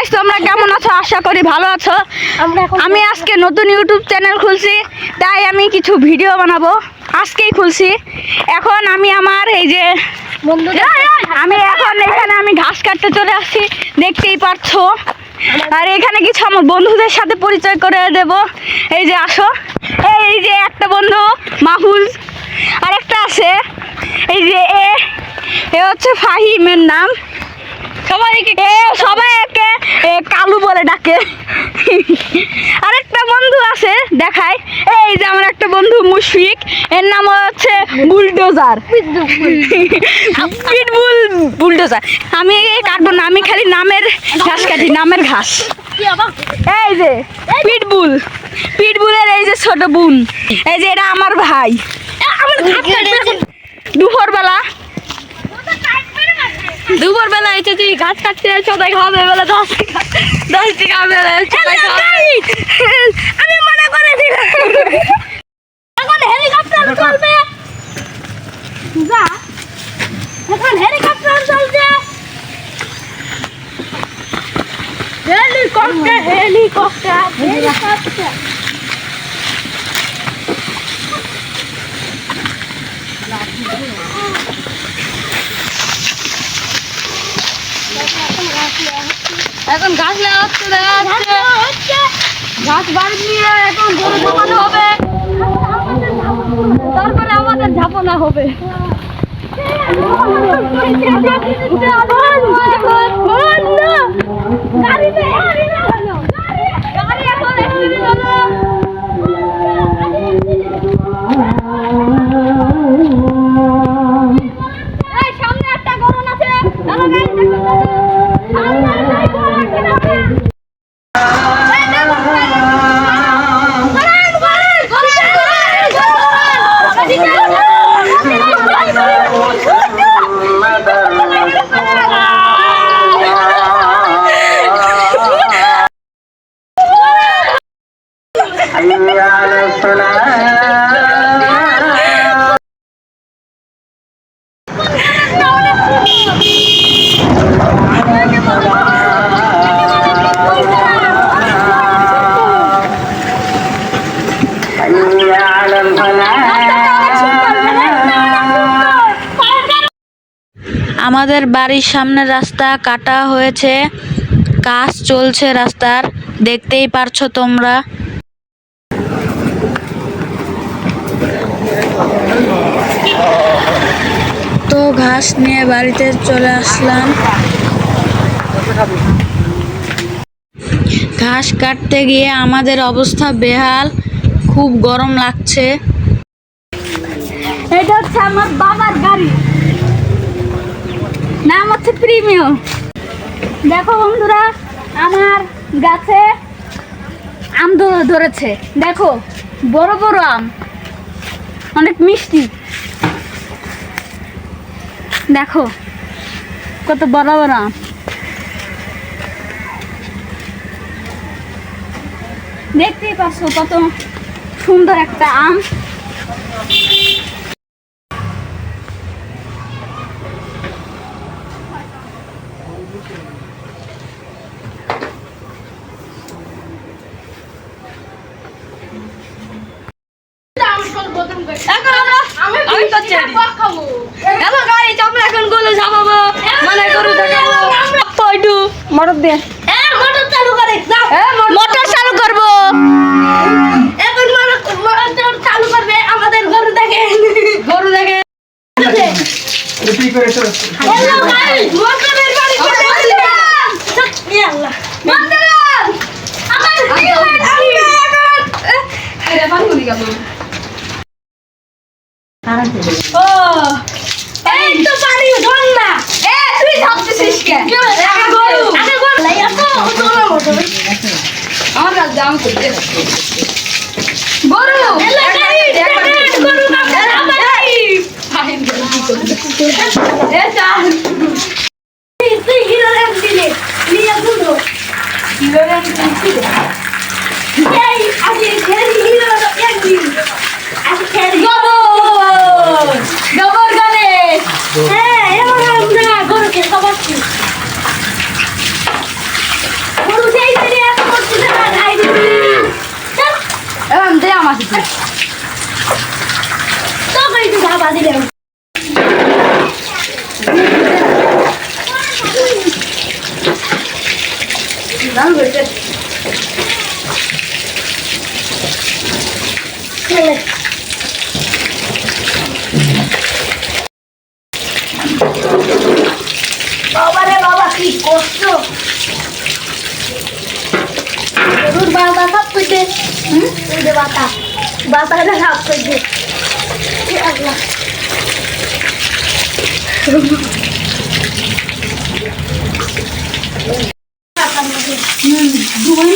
Guys তোমরা কেমন আছো? আশা করি ভালো আছো। আমি আজকে নতুন ইউটিউব চ্যানেল খুলছি তাই আমি কিছু ভিডিও বানাবো। আজকেই খুলছি। এখন আমি আমার এই যে বন্ধুদের আমি এখন এখানে আমি ঘাস কাটতে চলে আসছি দেখতেই পাচ্ছো। আর এখানে কিছু আমার বন্ধুদের সাথে পরিচয় করে দেব। এই যে আসো। এই যে একটা বন্ধু মাহুজ আর একটা আছে। এই যে এ এ হচ্ছে ফাহিমের নাম। সবাই এ কালু বলে ডাকে। আরেকটা বন্ধু আছে দেখায় এই যে আমার একটা বন্ধু মুশফিক। এর নাম হচ্ছে বুলডোজার। Pitbull bulldozer. আমি এই কাটবো না আমি খালি নামের ঘাস কাটি নামের ঘাস। এই যে পিটবুল। পিটবুলের এই যে ছোট বোন। এই যে এটা আমার ভাই। কাটবে দুপুর বেলা এসে তুই ঘাস কাটতে সবাই খাবে বেলা দশ দশ টাকা বেলা আমি মনে করেছিলাম এখন হেলিকপ্টার চলবে। যা এখন হেলিকপ্টার চলছে। হেলিকপ্টার হেলিকপ্টার হেলিকপ্টার এখন গাছ লাগাচ্ছে হচ্ছে দেখা যাচ্ছে। ঘাস বাড়ি নিয়ে এখন গরু ঝাপানো হবে। তারপরে আমাদের ঝাপনা হবে। সামনে আমাদের বাড়ির সামনে রাস্তা কাটা হয়েছে কাজ চলছে রাস্তার দেখতেই পারছ তোমরা। ঘাস নিয়ে বাড়িতে চলে আসলাম। ঘাস কাটতে গিয়ে আমাদের অবস্থা বেহাল, খুব গরম লাগছে। এটা হচ্ছে আমার বাবার গাড়ি। নাম হচ্ছে প্রিমিয়াম দেখো বন্ধুরা, আমার গাছে আম ধরেছে। দেখো, বড় বড় আম। অনেক মিষ্টি। দেখো কত বড় বড় আম। দেখতেই পাচ্ছ কত সুন্দর একটা আম। আমি তো গোলে যাব মানে গরু দেখাবো পয়ডু। মটর দে। এ মোটর চালু করে যাও। মোটর চালু করব। এখন মোটর মোটর চালু করবে আমাদের গরু দেখে। গরু দেখে। হ্যালো গাইস মোটরের বাড়ি করে ইয়া আল্লাহ। মোটর আমার কি হয়েছে আরে বান্ধবী গেল ও এই তো পানি ধর না এ তুই ভাবতেছিস কে আগে গরু আগে গরু লাই আসো তোলা মোটর আমার কাছে দাম করতে গরু গরু না হয়েছে খেলে বাবা রে বাবা কি কষ্ট? গরুর বাবা সব করছে হুম যে বাতা বাতাটা করছে আল্লাহ। দুই